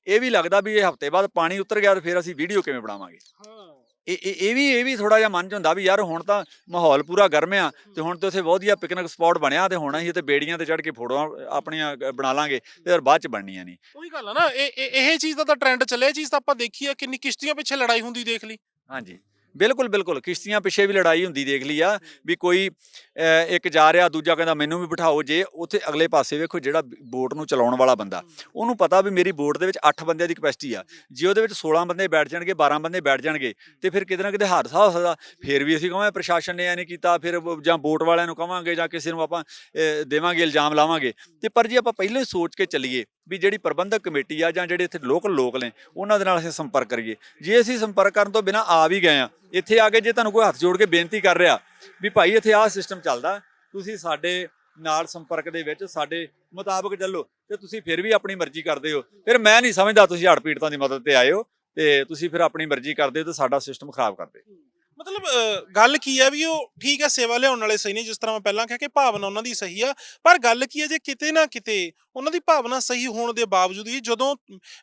ਇਹ ਵੀ ਲੱਗਦਾ ਵੀ ਇਹ ਹਫ਼ਤੇ ਬਾਅਦ ਪਾਣੀ ਉਤਰ ਗਿਆ ਤੇ ਫਿਰ ਅਸੀਂ ਵੀਡੀਓ ਕਿਵੇਂ ਬਣਾਵਾਂਗੇ? ਇਹ ਇਹ ਇਹ ਵੀ ਇਹ ਵੀ ਥੋੜਾ ਜਿਹਾ ਮਨ ਚ ਹੁੰਦਾ ਵੀ ਯਾਰ ਹੁਣ ਤਾਂ ਮਾਹੌਲ ਪੂਰਾ ਗਰਮ ਆ ਤੇ ਹੁਣ ਤੇ ਉੱਥੇ ਵਧੀਆ ਪਿਕਨਿਕ ਸਪੌਟ ਬਣਿਆ ਤੇ ਹੁਣ ਅਸੀਂ ਤੇ ਬੇੜੀਆਂ ਤੇ ਚੜ ਕੇ ਫੋਟੋਆਂ ਆਪਣੀਆਂ ਬਣਾ ਲਾਂਗੇ ਤੇ ਫਿਰ ਬਾਅਦ ਚ ਬਣਨੀਆਂ ਨਹੀਂ। ਉਹੀ ਗੱਲ ਆ ਨਾ ਇਹ ਇਹ ਚੀਜ਼ ਦਾ ਤਾਂ ਟ੍ਰੈਂਡ ਚੱਲਿਆ ਇਹ ਚੀਜ਼ ਤਾਂ ਆਪਾਂ ਦੇਖੀ ਆ ਕਿੰਨੀ ਕਿਸ਼ਤੀਆਂ ਪਿੱਛੇ ਲੜਾਈ ਹੁੰਦੀ ਦੇਖ ਲਈ। ਹਾਂਜੀ। ਬਿਲਕੁਲ ਬਿਲਕੁਲ। ਕਿਸ਼ਤੀਆਂ ਪਿੱਛੇ ਵੀ ਲੜਾਈ ਹੁੰਦੀ ਦੇਖ ਲਈ ਆ ਵੀ ਕੋਈ ਇੱਕ ਜਾ ਰਿਹਾ, ਦੂਜਾ ਕਹਿੰਦਾ ਮੈਨੂੰ ਵੀ ਬਿਠਾਓ ਜੇ, ਉੱਥੇ ਅਗਲੇ ਪਾਸੇ ਵੇਖੋ ਜਿਹੜਾ ਬੋਟ ਨੂੰ ਚਲਾਉਣ ਵਾਲਾ ਬੰਦਾ। ਉਹਨੂੰ ਪਤਾ ਵੀ ਮੇਰੀ ਬੋਟ ਦੇ ਵਿੱਚ 8 ਬੰਦਿਆਂ ਦੀ ਕਪੈਸਿਟੀ ਆ। ਜੇ ਉਹਦੇ ਵਿੱਚ 16 ਬੰਦੇ ਬੈਠ ਜਾਣਗੇ 12 ਬੰਦੇ ਬੈਠ ਜਾਣਗੇ, ਤੇ ਫਿਰ ਕਿਤੇ ਨਾ ਕਿਤੇ ਹਾਦਸਾ ਹੋ ਸਕਦਾ। ਫਿਰ ਵੀ ਅਸੀਂ ਕਹਾਂਗੇ ਪ੍ਰਸ਼ਾਸਨ ਨੇ ਐ ਨਹੀਂ ਕੀਤਾ, ਫਿਰ ਜਾਂ ਬੋਟ ਵਾਲਿਆਂ ਨੂੰ ਕਹਾਂਗੇ ਜਾਂ ਕਿਸੇ ਨੂੰ ਆਪਾਂ ਦੇਵਾਂਗੇ, ਇਲਜ਼ਾਮ ਲਾਵਾਂਗੇ। ਤੇ ਪਰ ਜੇ ਆਪਾਂ ਪਹਿਲਾਂ ਹੀ ਸੋਚ ਕੇ ਚੱਲੀਏ ਵੀ ਜਿਹੜੀ ਪ੍ਰਬੰਧਕ ਕਮੇਟੀ ਆ ਜਾਂ ਜਿਹੜੇ ਇੱਥੇ ਲੋਕਲ ਲੋਕ ਨੇ, ਉਹਨਾਂ ਦੇ ਨਾਲ ਅਸੀਂ ਸੰਪਰਕ ਕਰੀਏ। ਜੇ ਅਸੀਂ ਸੰਪਰਕ ਕਰਨ ਤੋਂ ਬਿਨਾ ਆ ਵੀ ਗਏ ਆ, ਇੱਥੇ ਆ ਕੇ ਜੇ ਤੁਹਾਨੂੰ ਕੋਈ ਹੱਥ ਜੋੜ ਕੇ ਬੇਨਤੀ ਕਰ ਰਿਹਾ ਵੀ ਭਾਈ ਇੱਥੇ ਆਹ ਸਿਸਟਮ ਚੱਲਦਾ, ਤੁਸੀਂ ਸਾਡੇ ਨਾਲ ਸੰਪਰਕ ਦੇ ਵਿੱਚ ਸਾਡੇ ਮੁਤਾਬਕ ਚੱਲੋ ਤੇ ਤੁਸੀਂ ਫਿਰ ਵੀ ਆਪਣੀ ਮਰਜ਼ੀ ਕਰਦੇ ਹੋ। ਫਿਰ ਮੈਂ ਨਹੀਂ ਸਮਝਦਾ ਤੁਸੀਂ ਹੜ੍ਹ ਪੀੜਤਾਂ ਦੀ ਮਦਦ ਤੇ ਆਏ ਹੋ ਤੇ ਤੁਸੀਂ ਫਿਰ ਆਪਣੀ ਮਰਜ਼ੀ ਕਰਦੇ ਹੋ ਤੇ ਸਾਡਾ ਸਿਸਟਮ ਖਰਾਬ ਕਰਦੇ ਮਤਲਬ ਅਹ, ਗੱਲ ਕੀ ਹੈ ਵੀ ਉਹ ਠੀਕ ਹੈ ਸੇਵਾ ਲਿਆਉਣ ਵਾਲੇ ਸਹੀ ਨੇ ਜਿਸ ਤਰ੍ਹਾਂ ਮੈਂ ਪਹਿਲਾਂ ਕਿਹਾ ਕਿ ਭਾਵਨਾ ਉਹਨਾਂ ਦੀ ਸਹੀ ਆ ਪਰ ਗੱਲ ਕੀ ਹੈ ਜੇ ਕਿਤੇ ਨਾ ਕਿਤੇ ਉਹਨਾਂ ਦੀ ਭਾਵਨਾ ਸਹੀ ਹੋਣ ਦੇ ਬਾਵਜੂਦ ਵੀ ਜਦੋਂ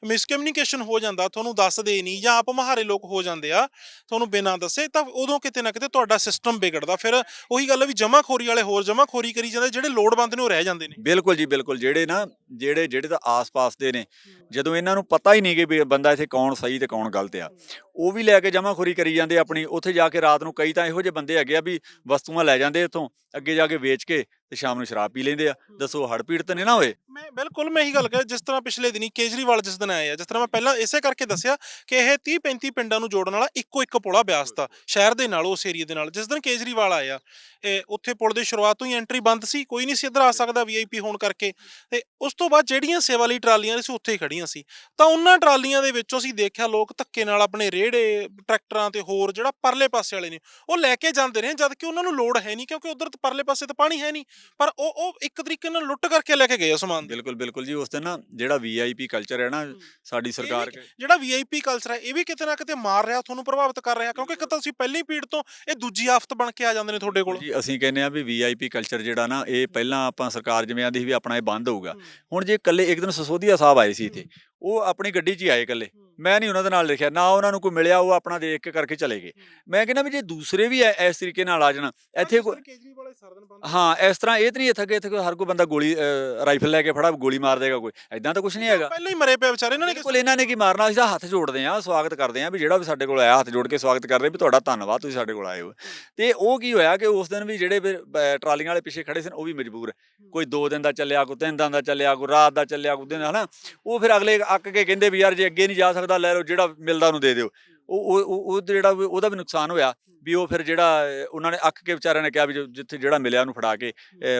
ਮਿਸਕਮਿਊਨੀਕੇਸ਼ਨ ਹੋ ਜਾਂਦਾ ਤੁਹਾਨੂੰ ਦੱਸਦੇ ਨਹੀਂ ਜਾਂ ਆਪ ਮਹਾਰੇ ਲੋਕ ਹੋ ਜਾਂਦੇ ਆ ਤੁਹਾਨੂੰ ਬਿਨਾਂ ਦੱਸੇ ਤਾਂ ਉਦੋਂ ਕਿਤੇ ਨਾ ਕਿਤੇ ਤੁਹਾਡਾ ਸਿਸਟਮ ਵਿਗੜਦਾ। ਫਿਰ ਉਹੀ ਗੱਲ ਹੈ ਵੀ ਜਮਾਖੋਰੀ ਵਾਲੇ ਹੋਰ ਜਮਾਖੋਰੀ ਕਰੀ ਜਾਂਦੇ ਜਿਹੜੇ ਲੋੜਵੰਦ ਨੇ ਉਹ ਰਹਿ ਜਾਂਦੇ ਨੇ। ਬਿਲਕੁਲ ਜੀ ਬਿਲਕੁਲ। ਜਿਹੜੇ ਨਾ ਜਿਹੜੇ ਜਿਹੜੇ ਤਾਂ ਆਸ-ਪਾਸ ਦੇ ਨੇ ਜਦੋਂ ਇਹਨਾਂ ਨੂੰ ਪਤਾ ਹੀ ਨਹੀਂ ਕਿ ਵੀ ਬੰਦਾ ਇੱਥੇ ਕੌਣ ਸਹੀ ਤੇ ਕੌਣ ਗਲਤ ਆ ਉਹ ਵੀ ਲੈ ਕੇ ਜਮਾਖੋਰੀ ਕਰੀ ਜਾਂਦੇ ਆਪਣੀ ਉੱਥੇ ਜਾ ਕੇ ਰਾਤ ਨੂੰ ਕਈ ਤਾਂ ਇਹੋ ਜਿਹੇ ਬੰਦੇ ਹੈਗੇ ਆ ਵੀ ਵਸਤੂਆਂ ਲੈ ਜਾਂਦੇ ਇੱਥੋਂ ਅੱਗੇ ਜਾ ਕੇ ਵੇਚ ਕੇ ਤੇ ਸ਼ਾਮ ਨੂੰ ਸ਼ਰਾਬ ਪੀ ਲੈਂਦੇ ਆ। ਦੱਸੋ ਹੜ ਪੀੜ ਤਾਂ ਨਹੀਂ ਨਾ ਹੋਏ? ਮੈਂ ਬਿਲਕੁਲ ਮੈਂ ਇਹੀ ਗੱਲ ਕਰ ਜਿਸ ਤਰ੍ਹਾਂ ਪਿਛਲੇ ਦਿਨੀ ਕੇਜਰੀਵਾਲ ਜਿਸ ਦਿਨ ਆਏ ਆ ਜਿਸ ਤਰ੍ਹਾਂ ਮੈਂ ਪਹਿਲਾਂ ਇਸੇ ਕਰਕੇ ਦੱਸਿਆ ਕਿ ਇਹ 30 35 ਪਿੰਡਾਂ ਨੂੰ ਜੋੜਨ ਵਾਲਾ ਇੱਕੋ ਇੱਕ ਪੁਲ ਆ ਬਿਆਸ ਦਾ ਸ਼ਹਿਰ ਦੇ ਨਾਲ ਉਸ ਏਰੀਆ ਦੇ ਨਾਲ। ਜਿਸ ਦਿਨ ਕੇਜਰੀਵਾਲ ਆਏ ਆ ਇਹ ਉੱਥੇ ਪੁਲ ਦੀ ਸ਼ੁਰੂਆਤ ਤੋਂ ਹੀ ਐਂਟਰੀ ਬੰਦ ਸੀ ਕੋਈ ਨਹੀਂ ਸੀ ਇੱਧਰ ਆ ਸਕਦਾ ਵੀਆਈਪੀ ਹੋਣ ਕਰਕੇ। ਤੇ ਉਸ ਤੋਂ ਬਾਅਦ ਜਿਹੜੀਆਂ ਸੇਵਾ ਲਈ ਟਰਾਲੀਆਂ ਸੀ ਉੱਥੇ ਹੀ ਖੜੀਆਂ ਸੀ। ਤਾਂ ਉਹਨਾਂ ਟਰਾਲੀਆਂ ਦੇ ਵਿੱਚੋਂ ਅਸੀਂ ਦੇਖਿਆ ਲੋਕ ਧੱਕੇ ਨਾਲ ਆਪਣੇ ਰੇੜੇ ਟਰੈਕਟਰਾਂ ਤੇ ਹੋਰ ਜਿਹੜਾ ਪਰਲੇ ਪਾਸੇ ਵਾਲੇ ਨੇ ਉਹ ਲੈ ਕੇ ਜਾਂਦੇ ਨੇ ਜਦ ਕਿ ਉਹਨਾਂ ਨੂੰ ਲੋੜ ਹੈ ਨਹੀਂ ਕਿਉਂਕਿ ਉਧਰ ਪਰਲੇ ਪਾਸੇ ਤਾਂ ਪਾਣੀ ਹੈ ਨਹੀਂ। ਪਰ ਉਹ ਉਹ ਇੱਕ ਤਰੀਕੇ ਨਾਲ ਲੁੱਟ ਕਰਕੇ ਲੈ ਕੇ ਗਏ ਉਹ ਸਮਾਨ ਬਿਲਕੁਲ ਬਿਲਕੁਲ ਜੀ ਉਸ ਦਿਨ ਨਾ ਜਿਹੜਾ ਵੀਆਈਪੀ ਕਲਚਰ ਹੈ ਨਾ ਸਾਡੀ ਸਰਕਾਰ ਜਿਹੜਾ ਵੀਆਈਪੀ ਕਲਚਰ ਹੈ ਇਹ ਵੀ ਕਿਤੇ ਨਾ ਕਿਤੇ ਮਾਰ ਰਿਹਾ ਤੁਹਾਨੂੰ ਪ੍ਰਭਾਵਿਤ ਕਰ ਰਿਹਾ ਕਿਉਂਕਿ ਇੱਕ ਤਾਂ ਤੁਸੀਂ ਪਹਿਲੀ ਪੀੜ ਤੋਂ ਇਹ ਦੂਜੀ ਆਫਤ ਬਣ ਕੇ ਆ ਜਾਂਦੇ ਨੇ ਤੁਹਾਡੇ ਕੋਲ। ਜੀ ਅਸੀਂ ਕਹਿੰਦੇ ਆ ਵੀ ਵੀਆਈਪੀ ਕਲਚਰ ਜਿਹੜਾ ਨਾ ਇਹ ਪਹਿਲਾਂ ਆਪਾਂ ਸਰਕਾਰ ਜਿਵੇਂ ਆਂਦੀ ਸੀ ਵੀ ਆਪਣਾ ਇਹ ਬੰਦ ਹੋਊਗਾ। ਹੁਣ ਜੇ ਇਕੱਲੇ ਇੱਕ ਦਿਨ ਸਸੋਦੀਆ ਸਾਹਿਬ ਆਏ ਸੀ ਇੱਥੇ ਉਹ ਆਪਣੀ ਗੱਡੀ 'ਚ ਹੀ ਆਏ ਇਕੱਲੇ। ਮੈਂ ਨਹੀਂ ਉਹਨਾਂ ਦੇ ਨਾਲ ਲਿਖਿਆ ਨਾ ਉਹਨਾਂ ਨੂੰ ਕੋਈ ਮਿਲਿਆ ਉਹ ਆਪਣਾ ਦੇਖ ਕੇ ਕਰਕੇ ਚਲੇ ਗਏ। ਮੈਂ ਕਹਿੰਦਾ ਵੀ ਜੇ ਦੂਸਰੇ ਵੀ ਐ- ਇਸ ਤਰੀਕੇ ਨਾਲ ਆ ਜਾਣ ਇੱਥੇ ਕੋਈ ਕੇਜਰੀਵਾਲ ਸਰਦਨ ਬੰਦ ਹਾਂ ਇਸ ਤਰ੍ਹਾਂ ਇਹ ਤਾਂ ਨਹੀਂ ਇੱਥੇ ਕਿ ਇੱਥੇ ਕੋਈ ਹਰ ਕੋਈ ਬੰਦਾ ਗੋਲੀ ਅਹ, ਰਾਈਫਲ ਲੈ ਕੇ ਫੜਾ ਗੋਲੀ ਮਾਰ ਦੇਗਾ ਕੋਈ ਐਦਾਂ ਤਾਂ ਕੁਝ ਨਹੀਂ ਹੈਗਾ। ਪਹਿਲਾਂ ਹੀ ਮਰੇ ਪਏ ਵਿਚਾਰੇ ਇਹਨਾਂ ਨੇ ਬਿਲਕੁਲ ਇਹਨਾਂ ਨੇ ਕੀ ਮਾਰਨਾ ਅਸੀਂ ਤਾਂ ਹੱਥ ਜੋੜਦੇ ਆ ਸਵਾਗਤ ਕਰਦੇ ਆ ਵੀ ਜਿਹੜਾ ਵੀ ਸਾਡੇ ਕੋਲ ਆਇਆ ਹੱਥ ਜੋੜ ਕੇ ਸਵਾਗਤ ਕਰਦੇ ਵੀ ਤੁਹਾਡਾ ਧੰਨਵਾਦ ਤੁਸੀਂ ਸਾਡੇ ਕੋਲ ਆਏ ਹੋ। ਤੇ ਉਹ ਕੀ ਹੋਇਆ ਕਿ ਉਸ ਦਿਨ ਵੀ ਜਿਹੜੇ ਫਿਰ, ਟਰਾਲੀਆਂ ਵਾਲੇ ਪਿੱਛੇ ਖੜੇ ਸਨ ਉਹ ਵੀ ਮਜਬੂਰ ਕੋਈ 2 ਦਿਨ ਦਾ ਚੱਲਿਆ ਕੋਈ 3 ਦਿਨ ਦਾ ਚੱਲਿਆ ਕੋਈ ਰਾਤ ਦਾ ਚੱਲਿਆ ਕੋਈ ਦਿਨ ਹਨਾ? ਉਹ ਫਿਰ ਅਗਲੇ ਅੱਕ ਕੇ ਕਹਿੰਦੇ ਵੀ ਯਾਰ ਜੇ ਅੱਗੇ ਨਹੀਂ ਜਾ ਸਕਦਾ ਲੈ ਲਓ ਜਿਹੜਾ ਮਿਲਦਾ ਉਹਨੂੰ ਦੇ ਦਿਓ। ਉਹ ਉਹ- ਜਿਹੜਾ ਉਹਦਾ ਵੀ ਨੁਕਸਾਨ ਹੋਇਆ ਵੀ ਉਹ ਫਿਰ ਜਿਹੜਾ ਉਹਨਾਂ ਨੇ ਅੱਕ ਕੇ ਵਿਚਾਰਿਆਂ ਨੇ ਕਿਹਾ ਵੀ ਜਿੱਥੇ ਜਿਹੜਾ ਮਿਲਿਆ ਉਹਨੂੰ ਫੜਾ ਕੇ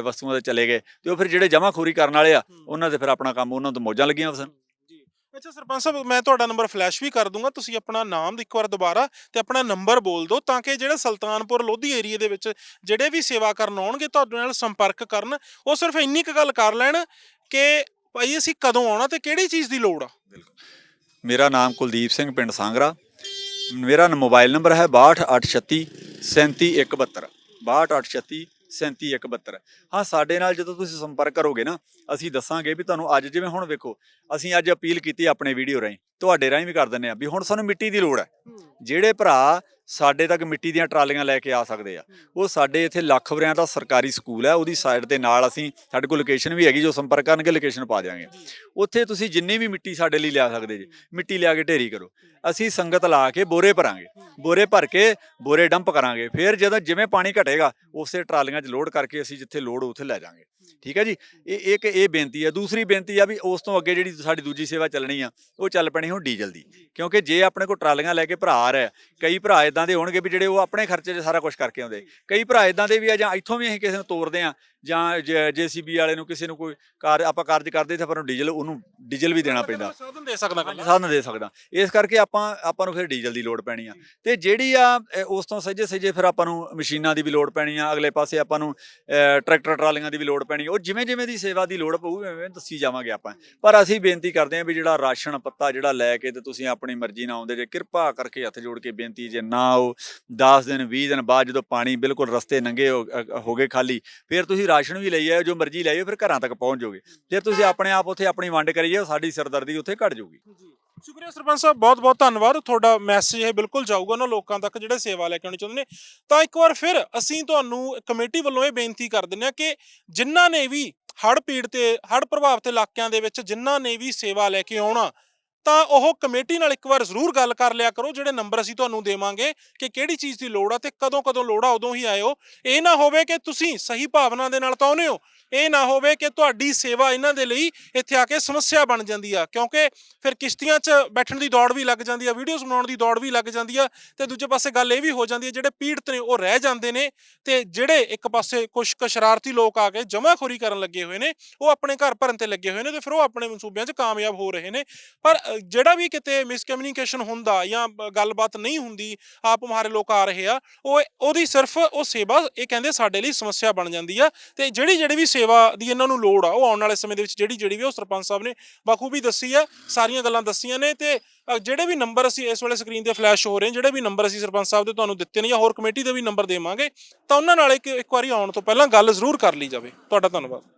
ਵਸਤੂਆਂ ਤੇ ਚਲੇ ਗਏ। ਤੇ ਉਹ ਫਿਰ ਜਿਹੜੇ ਜਮਾਖੋਰੀ ਕਰਨ ਵਾਲੇ ਆ ਉਹਨਾਂ ਦੇ ਫਿਰ ਆਪਣਾ ਕੰਮ ਉਹਨਾਂ ਤੋਂ ਮੌਜਾਂ ਲੱਗੀਆਂ ਸਨ ਜੀ। ਅੱਛਾ ਸਰਪੰਚ ਸਾਹਿਬ ਮੈਂ ਤੁਹਾਡਾ ਨੰਬਰ ਫਲੈਸ਼ ਵੀ ਕਰ ਦੂੰਗਾ। ਤੁਸੀਂ ਆਪਣਾ ਨਾਮ ਇੱਕ ਵਾਰ ਦੁਬਾਰਾ ਤੇ ਆਪਣਾ ਨੰਬਰ ਬੋਲ ਦਿਓ ਤਾਂ ਕਿ ਜਿਹੜੇ ਸੁਲਤਾਨਪੁਰ ਲੋਧੀ ਏਰੀਆ ਦੇ ਵਿੱਚ ਜਿਹੜੇ ਵੀ ਸੇਵਾ ਕਰਨ ਆਉਣਗੇ ਤੁਹਾਡੇ ਨਾਲ ਸੰਪਰਕ ਕਰਨ। ਉਹ ਸਿਰਫ ਇੰਨੀ ਕੁ ਗੱਲ ਕਰ ਲੈਣ ਕਿ ਭਾਈ ਅਸੀਂ ਕਦੋਂ ਆਉਣਾ ਤੇ ਕਿਹੜੀ ਚੀਜ਼ ਦੀ ਲੋੜ ਆ? ਮੇਰਾ ਨਾਮ ਕੁਲਦੀਪ ਸਿੰਘ ਪਿੰਡ ਸਾਂਗਰਾ। ਮੇਰਾ ਮੋਬਾਈਲ ਨੰਬਰ ਹੈ 6286 37172 6286 37172 ਹਾਂ ਸਾਡੇ ਨਾਲ ਜਦੋਂ ਤੁਸੀਂ ਸੰਪਰਕ ਕਰੋਗੇ ਨਾ ਅਸੀਂ ਦੱਸਾਂਗੇ ਵੀ ਤੁਹਾਨੂੰ ਅੱਜ ਜਿਵੇਂ ਹੁਣ ਵੇਖੋ ਅਸੀਂ ਅੱਜ ਅਪੀਲ ਕੀਤੀ ਆਪਣੇ ਵੀਡੀਓ ਰਾਹੀਂ। ਤੁਹਾਡੇ ਰਾਹੀਂ ਵੀ ਕਰ ਦਿੰਦੇ ਆ ਵੀ ਹੁਣ ਸਾਨੂੰ ਮਿੱਟੀ ਦੀ ਲੋੜ ਹੈ। ਜਿਹੜੇ ਭਰਾ ਸਾਡੇ ਤੱਕ ਮਿੱਟੀ ਦੀਆਂ ਟਰਾਲੀਆਂ ਲੈ ਕੇ ਆ ਸਕਦੇ ਆ। ਉਹ ਸਾਡੇ ਇੱਥੇ ਲੱਖ ਵਰਿਆਂ ਦਾ ਸਰਕਾਰੀ ਸਕੂਲ ਹੈ ਉਹਦੀ ਸਾਈਡ ਦੇ ਨਾਲ ਅਸੀਂ ਸਾਡੇ ਕੋਲ ਲੋਕੇਸ਼ਨ ਵੀ ਹੈਗੀ ਜੋ ਸੰਪਰਕ ਕਰਨਗੇ ਲੋਕੇਸ਼ਨ ਪਾ ਦਿਆਂਗੇ। ਉੱਥੇ ਤੁਸੀਂ ਜਿੰਨੀ ਵੀ ਮਿੱਟੀ ਸਾਡੇ ਲਈ ਲਿਆ ਸਕਦੇ ਜੀ ਮਿੱਟੀ ਲਿਆ ਕੇ ਢੇਰੀ ਕਰੋ। ਅਸੀਂ ਸੰਗਤ ਲਾ ਕੇ ਬੋਰੇ ਭਰਾਂਗੇ ਬੋਰੇ ਭਰ ਕੇ ਬੋਰੇ ਡੰਪ ਕਰਾਂਗੇ ਫਿਰ ਜਦੋਂ ਜਿਵੇਂ ਪਾਣੀ ਘਟੇਗਾ ਉਸੇ ਟਰਾਲੀਆਂ 'ਚ ਲੋਡ ਕਰਕੇ ਅਸੀਂ ਜਿੱਥੇ ਲੋਡ ਉੱਥੇ ਲੈ ਜਾਾਂਗੇ। ਠੀਕ ਹੈ ਜੀ? ਇਹ ਇੱਕ ਇਹ ਬੇਨਤੀ ਹੈ। ਦੂਸਰੀ ਬੇਨਤੀ ਆ ਵੀ ਉਸ ਤੋਂ ਅੱਗੇ ਜਿਹੜੀ ਸਾਡੀ ਦੂਜੀ ਸੇਵਾ ਚੱਲਣੀ ਆ ਉਹ ਚੱਲ ਪੈਣੀ ਹੁਣ ਡੀਜ਼ਲ ਦੀ। ਕਿਉਂਕਿ ਜੇ ਆਪਣੇ ਕੋਲ ਟਰਾਲੀਆਂ ਲੈ ਕੇ ਭਰਾ ਆ ਰਿਹਾ ਕਈ ਭਰਾ ਇਦਾਂ ਦੇ ਹੋਣਗੇ ਵੀ ਜਿਹੜੇ ਉਹ ਆਪਣੇ ਖਰਚੇ 'ਚ ਸਾਰਾ ਕੁਝ ਕਰਕੇ ਆਉਂਦੇ। ਕਈ ਭਰਾ ਇਦਾਂ ਦੇ ਵੀ ਆ ਜਾਂ ਇੱਥੋਂ ਵੀ ਅਸੀਂ ਕਿਸੇ ਨੂੰ ਤੋਰਦੇ ਆ ਜਾਂ ਜੀਸੀਬੀ ਵਾਲੇ ਨੂੰ ਕਿਸੇ ਨੂੰ ਕੋਈ ਕਾਰ ਆਪਾਂ ਕਾਰਜ ਕਰਦੇ ਤਾਂ ਪਰ ਡੀਜ਼ਲ ਉਹਨੂੰ ਡੀਜ਼ਲ ਵੀ ਦੇਣਾ ਪੈਂਦਾ। ਸਾਧਨ ਦੇ ਸਕਦਾ ਸਾਧਨ ਦੇ ਸਕਦਾ। ਇਸ ਕਰਕੇ ਆਪਾਂ ਆਪਾਂ ਨੂੰ ਫਿਰ ਡੀਜ਼ਲ ਦੀ ਲੋੜ ਪੈਣੀ ਆ। ਤੇ ਜਿਹੜੀ ਆ ਉਸ ਤੋਂ ਸੱਜੇ ਸੱਜੇ ਫਿਰ ਆਪਾਂ ਨੂੰ ਮਸ਼ੀਨਾਂ ਦੀ ਵੀ ਲੋੜ ਪੈਣੀ ਆ। ਅਗਲੇ ਪਾਸੇ ਆਪਾਂ ਨੂੰ ਟਰੈਕਟਰ ਟਰਾਲੀਆਂ ਦੀ ਵੀ ਲੋੜ ਪੈਣੀ, ਉਹ ਜਿਵੇਂ ਜਿਵੇਂ ਦੀ ਸੇਵਾ ਦੀ ਲੋੜ ਪਊ ਐਵੇਂ ਦੱਸੀ ਜਾਵਾਂਗੇ ਆਪਾਂ। ਪਰ ਅਸੀਂ ਬੇਨਤੀ ਕਰਦੇ ਹਾਂ ਵੀ ਜਿਹੜਾ ਰਾਸ਼ਨ ਪੱਤਾ ਜਿਹੜਾ ਲੈ ਕੇ ਤੇ ਤੁਸੀਂ ਆਪਣੀ ਮਰਜ਼ੀ ਨਾਲ ਆਉਂਦੇ ਜੇ, ਕਿਰਪਾ ਕਰਕੇ ਹੱਥ ਜੋੜ ਕੇ ਬੇਨਤੀ ਜੇ ਨਾ ਆਓ 10 ਦਿਨ 20 ਦਿਨ ਬਾਅਦ ਜਦੋਂ ਪਾਣੀ ਬਿਲਕੁਲ ਰਸਤੇ ਨੰਗੇ ਹੋ ਗਏ ਖਾਲੀ, ਫਿਰ ਤੁਸੀਂ ਰਾਸ਼ਨ ਵੀ ਲਈ ਆਇਓ, ਜੋ ਮਰਜ਼ੀ ਲੈ ਆਇਓ, ਫਿਰ ਘਰਾਂ ਤੱਕ ਪਹੁੰਚ ਜਾਓਗੇ। ਜੇ ਤੁਸੀਂ ਆਪਣੇ ਆਪ ਉੱਥੇ ਆਪਣੀ ਵੰਡ ਕਰੀਏ ਸਾਡੀ ਸਿਰਦਰਦੀ ਉੱਥੇ ਘਟ ਜਾਊਗੀ। ਸ਼ੁਕਰੀਆ ਸਰਪੰਚ ਸਾਹਿਬ, ਬਹੁਤ ਬਹੁਤ ਧੰਨਵਾਦ। ਤੁਹਾਡਾ ਮੈਸੇਜ ਇਹ ਬਿਲਕੁਲ ਜਾਊਗਾ ਉਹਨਾਂ ਲੋਕਾਂ ਤੱਕ ਜਿਹੜੇ ਸੇਵਾ ਲੈ ਕੇ ਆਉਣੀ ਚਾਹੁੰਦੇ ਨੇ। ਤਾਂ ਇੱਕ ਵਾਰ ਫਿਰ ਅਸੀਂ ਤੁਹਾਨੂੰ ਕਮੇਟੀ ਵੱਲੋਂ ਇਹ ਬੇਨਤੀ ਕਰ ਦਿੰਦੇ ਹਾਂ ਕਿ ਜਿਨ੍ਹਾਂ ਨੇ ਵੀ ਹੜ੍ਹ ਪੀੜ ਤੇ, ਹੜ੍ਹ ਪ੍ਰਭਾਵਿਤ ਇਲਾਕਿਆਂ ਦੇ ਵਿੱਚ ਜਿਨ੍ਹਾਂ ਨੇ ਵੀ ਸੇਵਾ ਲੈ ਕੇ ਆਉਣਾ ਤਾਂ ਉਹ ਕਮੇਟੀ ਨਾਲ ਇੱਕ ਵਾਰ ਜ਼ਰੂਰ ਗੱਲ ਕਰ ਲਿਆ ਕਰੋ, ਜਿਹੜੇ ਨੰਬਰ ਅਸੀਂ ਤੁਹਾਨੂੰ ਦੇਵਾਂਗੇ ਕਿ ਕਿਹੜੀ ਚੀਜ਼ ਦੀ ਲੋੜ ਆ ਤੇ ਕਦੋਂ ਕਦੋਂ ਲੋੜ ਆ, ਉਦੋਂ ਹੀ ਆਇਓ। ਇਹ ਨਾ ਹੋਵੇ ਕਿ ਤੁਸੀਂ ਸਹੀ ਭਾਵਨਾ ਦੇ ਨਾਲ ਤਾਂ ਆਉਂਦੇ ਹੋ। ਇਹ ਨਾ ਹੋਵੇ ਕਿ ਤੁਹਾਡੀ ਸੇਵਾ ਇਹਨਾਂ ਦੇ ਲਈ ਇੱਥੇ ਆ ਕੇ ਸਮੱਸਿਆ ਬਣ ਜਾਂਦੀ ਆ, ਕਿਉਂਕਿ ਫਿਰ ਕਿਸ਼ਤੀਆਂ 'ਚ ਬੈਠਣ ਦੀ ਦੌੜ ਵੀ ਲੱਗ ਜਾਂਦੀ ਆ, ਵੀਡੀਓਜ਼ ਬਣਾਉਣ ਦੀ ਦੌੜ ਵੀ ਲੱਗ ਜਾਂਦੀ ਆ ਤੇ ਦੂਜੇ ਪਾਸੇ ਗੱਲ ਇਹ ਵੀ ਹੋ ਜਾਂਦੀ ਹੈ ਜਿਹੜੇ ਪੀੜਤ ਨੇ ਉਹ ਰਹਿ ਜਾਂਦੇ ਨੇ ਤੇ ਜਿਹੜੇ ਇੱਕ ਪਾਸੇ ਕੁਝ ਕੁ ਸ਼ਰਾਰਤੀ ਲੋਕ ਆ ਕੇ ਜਮਾਖੋਰੀ ਕਰਨ ਲੱਗੇ ਹੋਏ ਨੇ, ਉਹ ਆਪਣੇ ਘਰ ਭਰਨ ਤੇ ਲੱਗੇ ਹੋਏ ਨੇ ਤੇ ਫਿਰ ਉਹ ਆਪਣੇ ਮਨਸੂਬਿਆਂ 'ਚ ਕਾਮਯਾਬ ਹੋ ਰਹੇ ਨੇ। ਪਰ ਜਿਹੜਾ ਵੀ ਕਿਤੇ ਮਿਸਕਮਿਊਨੀਕੇਸ਼ਨ ਹੁੰਦਾ ਜਾਂ ਗੱਲਬਾਤ ਨਹੀਂ ਹੁੰਦੀ, ਆਪ ਮੁਹਾਰੇ ਲੋਕ ਆ ਰਹੇ ਆ, ਉਹ ਉਹਦੀ ਸਿਰਫ ਉਹ ਸੇਵਾ, ਇਹ ਕਹਿੰਦੇ ਸਾਡੇ ਲਈ ਸਮੱਸਿਆ ਬਣ ਜਾਂਦੀ ਆ। ਤੇ ਜਿਹੜੀ ਜਿਹੜੀ ਵੀ ਸੇਵਾ ਦੀ ਇਹਨਾਂ ਨੂੰ ਲੋੜ ਆ, ਉਹ ਆਉਣ ਵਾਲੇ ਸਮੇਂ ਦੇ ਵਿੱਚ ਜਿਹੜੀ ਜਿਹੜੀ ਵੀ ਉਹ ਸਰਪੰਚ ਸਾਹਿਬ ਨੇ ਬਾਖੂਬੀ ਦੱਸੀ ਆ, ਸਾਰੀਆਂ ਗੱਲਾਂ ਦੱਸੀਆਂ ਨੇ ਤੇ ਜਿਹੜੇ ਵੀ ਨੰਬਰ ਅਸੀਂ ਇਸ ਵੇਲੇ ਸਕਰੀਨ ਤੇ ਫਲੈਸ਼ ਹੋ ਰਹੇ ਨੇ ਜਿਹੜੇ ਵੀ ਨੰਬਰ ਅਸੀਂ ਸਰਪੰਚ ਸਾਹਿਬ ਦੇ ਤੁਹਾਨੂੰ ਦਿੱਤੇ ਨੇ ਜਾਂ ਹੋਰ ਕਮੇਟੀ ਦੇ ਵੀ ਨੰਬਰ ਦੇਵਾਂਗੇ, ਤਾਂ ਉਹਨਾਂ ਨਾਲ ਇੱਕ ਇੱਕ ਵਾਰੀ ਆਉਣ ਤੋਂ ਪਹਿਲਾਂ ਗੱਲ ਜ਼ਰੂਰ ਕਰ ਲਈ ਜਾਵੇ। ਤੁਹਾਡਾ ਧੰਨਵਾਦ।